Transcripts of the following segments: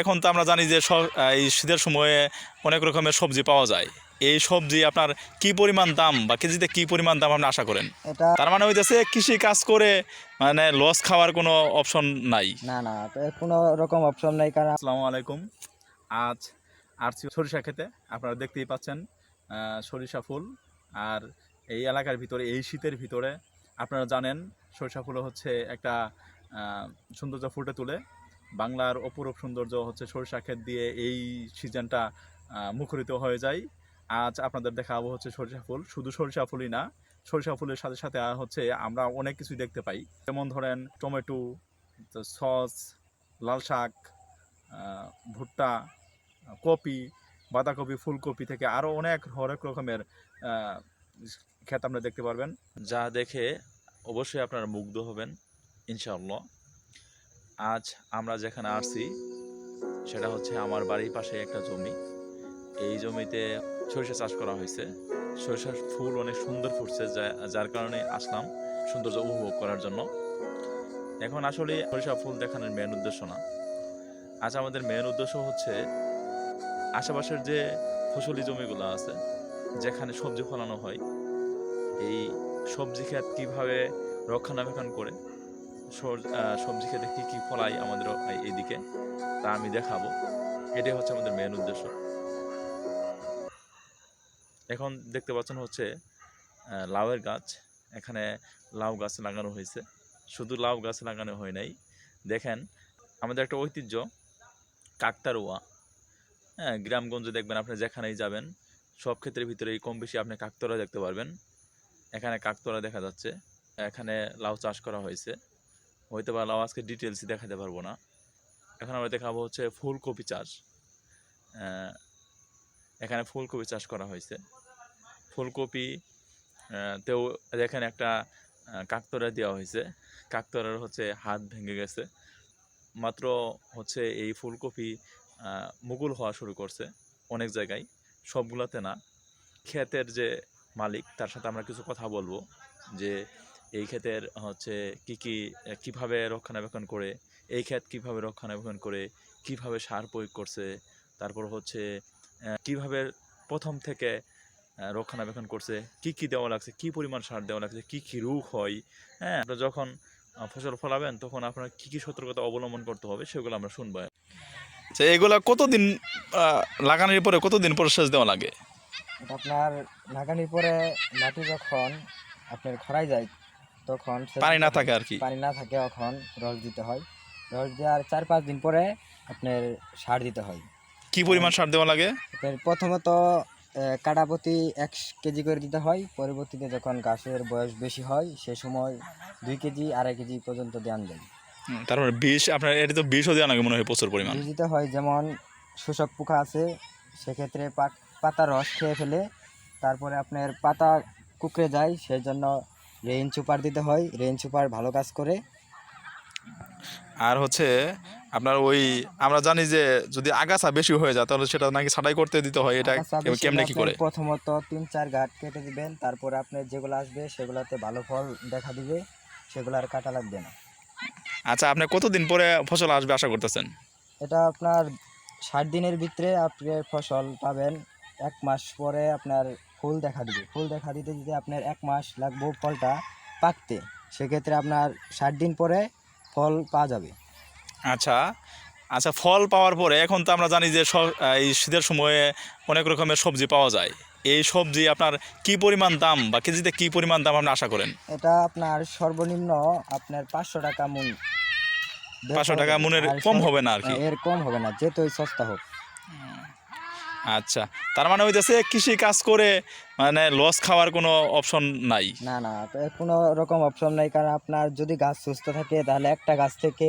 এখন তো আমরা জানি যে এই শীতের সময়ে অনেক রকমের সবজি পাওয়া যায়। এই সবজি আপনার কি পরিমাণ দাম বা কেজিতে কি পরিমাণ দাম আপনি আশা করেন? তার মানে হইতেছে কৃষি কাজ করে মানে লস খাওয়ার কোনো অপশন নাই। না না কোনো রকম অপশন নাই কারণ আসসালামু আলাইকুম। আজ আর সরিষা খেতে আপনারা দেখতেই পাচ্ছেন আহ, সরিষা ফুল। আর এই এলাকার ভিতরে এই শীতের ভিতরে আপনারা জানেন সরিষা ফুল হচ্ছে একটা আহ, সৌন্দর্য ফুটে তুলে। বাংলার অপরূপ সৌন্দর্য হচ্ছে সরিষা ক্ষেত দিয়ে এই সিজনটা মুখরিত হয়ে যায়। আজ আপনাদের দেখাবো হচ্ছে সরিষা ফুল। শুধু সরিষা ফুলই না, সরিষা ফুলের সাথে সাথে হচ্ছে আমরা অনেক কিছুই দেখতে পাই। যেমন ধরেন টমেটো সস, লাল শাক ভুট্টা, কপি, বাঁধাকপি, ফুলকপি থেকে আরও অনেক হরেক রকমের ক্ষেত আপনারা দেখতে পারবেন। যা দেখে অবশ্যই আপনারা মুগ্ধ হবেন, ইনশাআল্লাহ। আজ আমরা যেখানে আসছি, সেটা হচ্ছে আমার বাড়ির পাশে একটা জমি। এই জমিতে সরিষা চাষ করা হয়েছে। সরিষার ফুল অনেক সুন্দর ফুটছে যার কারণে আসলাম সৌন্দর্য উপভোগ করার জন্য। এখন আসলে সরিষা ফুল দেখানোর মেন উদ্দেশ্য না। আজ আমাদের মেন উদ্দেশ্য হচ্ছে আশেপাশের যে ফসলি জমিগুলো আছে, যেখানে সবজি ফলানো হয়, এই সবজি ক্ষেত কীভাবে রক্ষণাবেক্ষণ করে সবজি খেতে কী কী ফলাই আমাদের এদিকে তা আমি দেখাবো। এটাই হচ্ছে আমাদের মেন উদ্দেশ্য। এখন দেখতে পাচ্ছেন হচ্ছে লাউয়ের গাছ। এখানে লাউ গাছ লাগানো হয়েছে। শুধু লাউ গাছ লাগানো হয় নাই। দেখেন, আমাদের একটা ঐতিহ্য কাকতারুয়া হ্যাঁ গ্রামগঞ্জে দেখবেন আপনি যেখানেই যাবেন, সব ক্ষেত্রের ভিতরেই কম বেশি আপনি কাকতরা দেখতে পারবেন। এখানে কাকতরা দেখা যাচ্ছে। এখানে লাউ চাষ করা হয়েছে। বা লাউ আজকে ডিটেলসই দেখাতে পারব না। এখন আমরা দেখাবো হচ্ছে ফুলকপি চাষ। এখানে ফুলকপি চাষ করা হয়েছে। ফুলকপি তেও, এখানে একটা কাকতরা দেওয়া হয়েছে। কাকতরার হচ্ছে হাত ভেঙে গেছে। মাত্র হচ্ছে এই ফুলকপি মুকুল হওয়া শুরু করছে অনেক জায়গায়। সবগুলোতে না, ক্ষেতের যে মালিক, তার সাথে আমরা কিছু কথা বলব যে এই ক্ষেতের হচ্ছে কি কি কীভাবে রক্ষণাবেক্ষণ করে এই ক্ষেত কীভাবে রক্ষণাবেক্ষণ করে কীভাবে সার প্রয়োগ করছে তারপর হচ্ছে কীভাবে প্রথম থেকে রক্ষণাবেক্ষণ করছে কি কি দেওয়া লাগছে কি পরিমাণ সার দেওয়া লাগছে কি কি রোগ হয় হ্যাঁ? আপনারা যখন ফসল ফলাবেন তখন আপনার কি কি সতর্কতা অবলম্বন করতে হবে সেগুলো আমরা শুনব। আচ্ছা এগুলা কতদিন লাগানোর পরে কতদিন পরে সেচ দেওয়া লাগে? আপনার লাগানোর পরে মাটি যখন আপনার খরাই যায় তখন পানি না থাকে আর কি। পানি না থাকে তখন রস দিতে হয়। রস দেওয়ার চার পাঁচ দিন পরে আপনার সার দিতে হয়। কি পরিমাণ সার দেওয়া লাগে? প্রথমত কাটা প্রতি এক কেজি করে দিতে হয়। পরবর্তীতে যখন গাছের বয়স বেশি হয় সে সময় দুই কেজি আড়াই কেজি পর্যন্ত দেওয়ান যায়। হুম, তারপরে বিষ আপনার এটা তো বিষও দেওয়া লাগে মনে হয় প্রচুর পরিমাণ। দিতে হয় যেমন শোষক পোকা আছে সেক্ষেত্রে পাত- রস খেয়ে ফেলে তারপরে আপনার পাতা কুকড়ে যায় সেই জন্য রেইন সুপার দিতে হয় রেইন সুপার ভালো কাজ করে। আর হচ্ছে আপনার ওই আমরা জানি যে যদি আগাছা বেশি হয়ে যায় তাহলে সেটা নাকি ছাটাই করতে দিতে হয় এটা কেমনে কি করে? প্রথমত তিন চার গাঁট কেটে দিবেন তারপরে আপনার যেগুলো আসবে সেগুলোতে ভালো ফল দেখা দিবে সেগুলো আর কাটা লাগবে না। আচ্ছা আপনি কতদিন পরে ফসল আসবে আশা করতেছেন? এটা আপনার ষাট দিনের ভিতরে আপনি ফসল পাবেন এক মাস পরে আপনার ফুল দেখা দিবে। ফুল দেখা দিতে যদি আপনার এক মাস লাগবে ফলটা পাকতে। সেক্ষেত্রে আপনার ষাট দিন পরে ফল পাওয়া যাবে। আচ্ছা। আচ্ছা ফল পাওয়ার পরে এখন তো আমরা জানি যে এই শীতের সময়ে অনেক রকমের সবজি পাওয়া যায়। এই সবজি আপনার কি পরিমাণ দাম বা কেজিতে কি পরিমাণ দাম আপনি আশা করেন? এটা আপনার সর্বনিম্ন আপনার পাঁচশো টাকা মূল পাঁচশো টাকা মনের কম হবে না আর কি। এর কম হবে না যেহেতু সস্তা হোক। আচ্ছা তার মানে হইতেছে কৃষি কাজ করে মানে লস খাওয়ার কোনো অপশন নাই? না না কোনো রকম অপশন নাই কারণ আপনার যদি গাছ সুস্থ থাকে তাহলে একটা গাছ থেকে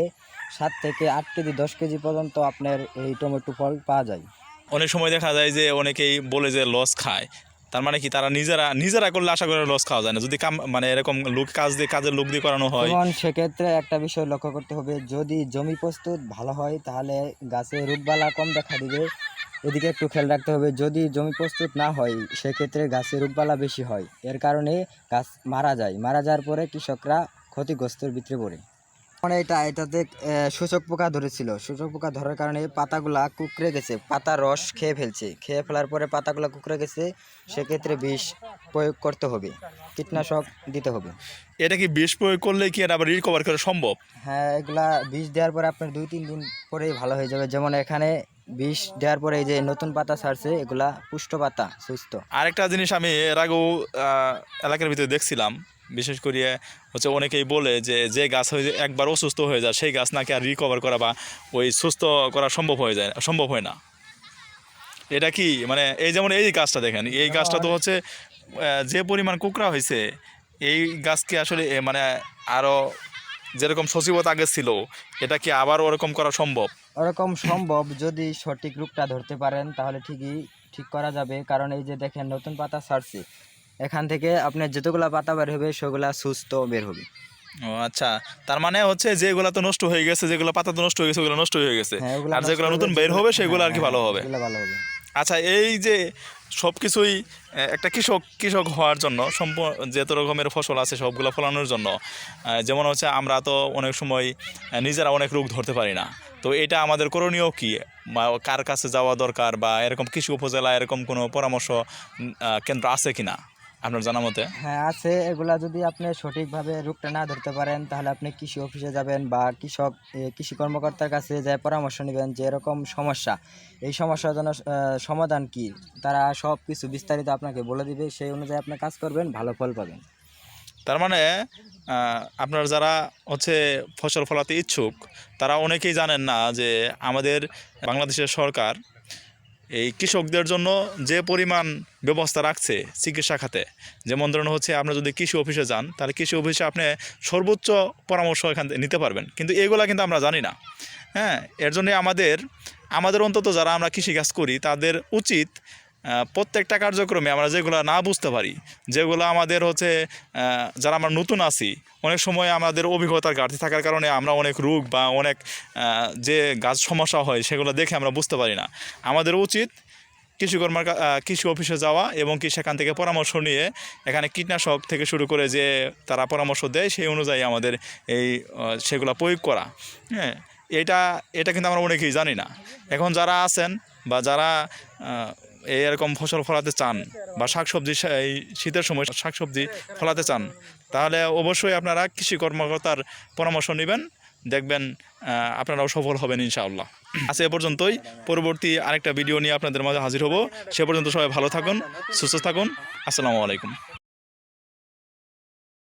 সাত থেকে আট কেজি দশ কেজি পর্যন্ত আপনার এই টমেটো ফল পাওয়া যায়। অনেক সময় দেখা যায় যে অনেকেই বলে যে লস খায়। তার মানে কি তারা নিজেরা নিজেরা করলে আশা করে লস খাওয়া যায় না। যদি কাম মানে এরকম লোক কাজ দিয়ে কাজের লোক দিয়ে করানো হয়। সেক্ষেত্রে একটা বিষয় লক্ষ্য করতে হবে যদি জমি প্রস্তুত ভালো হয় তাহলে গাছে রোগবালা কম দেখা দিবে। এদিকে একটু খেয়াল রাখতে হবে যদি জমি প্রস্তুত না হয় সেক্ষেত্রে গাছে রোগবালা বেশি হয়। এর কারণে গাছ মারা যায়। মারা যাওয়ার পরে কৃষকরা ক্ষতিগ্রস্তের ভিতরে পড়ে। মানে এটা এটাতে সূচক পোকা ধরেছিল। সূচক পোকা ধরার কারণে পাতাগুলা কুকড়ে গেছে। পাতার রস খেয়ে ফেলছে। খেয়ে ফেলার পরে পাতাগুলা কুকড়ে গেছে সেক্ষেত্রে বিষ প্রয়োগ করতে হবে। কীটনাশক দিতে হবে। এটা কি বিষ প্রয়োগ করলে কি এটা আবার রিকভার করা সম্ভব? হ্যাঁ এগুলা বিষ দেওয়ার পরে আপনার দুই তিন দিন পরেই ভালো হয়ে যাবে। যেমন এখানে বিষ দেওয়ার পরে এই যে নতুন পাতা ছাড়ছে এগুলা পুষ্ট পাতা সুস্থ। আরেকটা জিনিস আমি এর আগেও এলাকার ভিতরে দেখছিলাম। বিশেষ করে হচ্ছে অনেকেই বলে যে যে গাছ হয়ে একবার অসুস্থ হয়ে যায় সেই গাছ নাকি আর রিকভার করা বা ওই সুস্থ করা সম্ভব হয়ে যায় সম্ভব হয় না। এটা কি? মানে এই যেমন এই গাছটা দেখেন এই গাছটা তো হচ্ছে যে পরিমাণ কুকরা হয়েছে এই গাছকে আসলে মানে আরও যেরকম সচিবতা আগে ছিল এটা কি আবার ওরকম করা সম্ভব? ওরকম সম্ভব যদি সঠিক রূপটা ধরতে পারেন তাহলে ঠিকই ঠিক করা যাবে। কারণ এই যে দেখেন নতুন পাতা ছাড়ছে এখান থেকে আপনার যতগুলা পাতা বের হবে সেগুলা সুস্থ বের হবে। ও আচ্ছা তার মানে হচ্ছে যেগুলো তো নষ্ট হয়ে গেছে যেগুলো পাতা তো নষ্ট হয়ে গেছে ওগুলো নষ্ট হয়ে গেছে। হ্যাঁ, আর যেগুলো নতুন বের হবে সেগুলো আর কি ভালো হবে? ভালো হবে। আচ্ছা এই যে সব কিছুই একটা কৃষক কৃষক হওয়ার জন্য, সম্প যেত রকমের ফসল আছে, সবগুলো ফলানোর জন্য যেমন হচ্ছে আমরা তো অনেক সময় নিজেরা অনেক রোগ ধরতে পারি না। তো এটা আমাদের করণীয় কি? কার কাছে যাওয়া দরকার বা এরকম কৃষি উপজেলা এরকম কোনো পরামর্শ কেন্দ্র আছে কিনা? আপনার জানা মতে? হ্যাঁ আছে। এগুলা যদি আপনি সঠিকভাবে রূপটা না ধরতে পারেন তাহলে আপনি কৃষি অফিসে যাবেন বা কৃষক কৃষি কর্মকর্তার কাছে যায় পরামর্শ নেবেন যে এরকম সমস্যা। এই সমস্যার জন্য সমাধান কি? তারা সব কিছু বিস্তারিত আপনাকে বলে দিবে। সেই অনুযায়ী আপনি কাজ করবেন ভালো ফল পাবেন। তার মানে আপনার যারা হচ্ছে ফসল ফলাতে ইচ্ছুক তারা অনেকেই জানেন না যে আমাদের বাংলাদেশের সরকার এই কৃষকদের জন্য যে পরিমাণ ব্যবস্থা রাখছে চিকিৎসা খাতে, যেমন ধরুন হচ্ছে আপনি যদি কৃষি অফিসে যান, তাহলে কৃষি অফিসে আপনি সর্বোচ্চ পরামর্শ এখান নিতে পারবেন। কিন্তু এগুলা কিন্তু আমরা জানি না। হ্যাঁ এর জন্যে আমাদের আমাদের অন্তত যারা আমরা কৃষিকাজ করি, তাদের উচিত প্রত্যেকটা কার্যক্রমে আমরা যেগুলো না বুঝতে পারি, যেগুলো আমাদের হচ্ছে যারা আমরা নতুন আছি, অনেক সময় আমাদের অভিজ্ঞতার ঘাটতি থাকার কারণে আমরা অনেক রোগ বা অনেক যে গাছ সমস্যা হয় সেগুলো দেখে আমরা বুঝতে পারি না। আমাদের উচিত কৃষি কর্মার কৃষি অফিসে যাওয়া এবং কি সেখান থেকে পরামর্শ নিয়ে এখানে কীটনাশক থেকে শুরু করে যে তারা পরামর্শ দেয় সেই অনুযায়ী আমাদের এই সেগুলো প্রয়োগ করা। হ্যাঁ এটা এটা কিন্তু আমরা অনেকেই জানি না। এখন যারা আছেন বা যারা এরকম ফসল ফলাতে চান বা শাকসবজি এই শীতের সময় শাকসবজি ফলাতে চান, তাহলে অবশ্যই আপনারা কৃষি কর্মকর্তার পরামর্শ নেবেন, দেখবেন আপনারাও সফল হবেন ইনশাআল্লাহ। আজ এ পর্যন্তই, পরবর্তী আরেকটা ভিডিও নিয়ে আপনাদের মাঝে হাজির হব। সে পর্যন্ত সবাই ভালো থাকুন, সুস্থ থাকুন, আসসালামু আলাইকুম।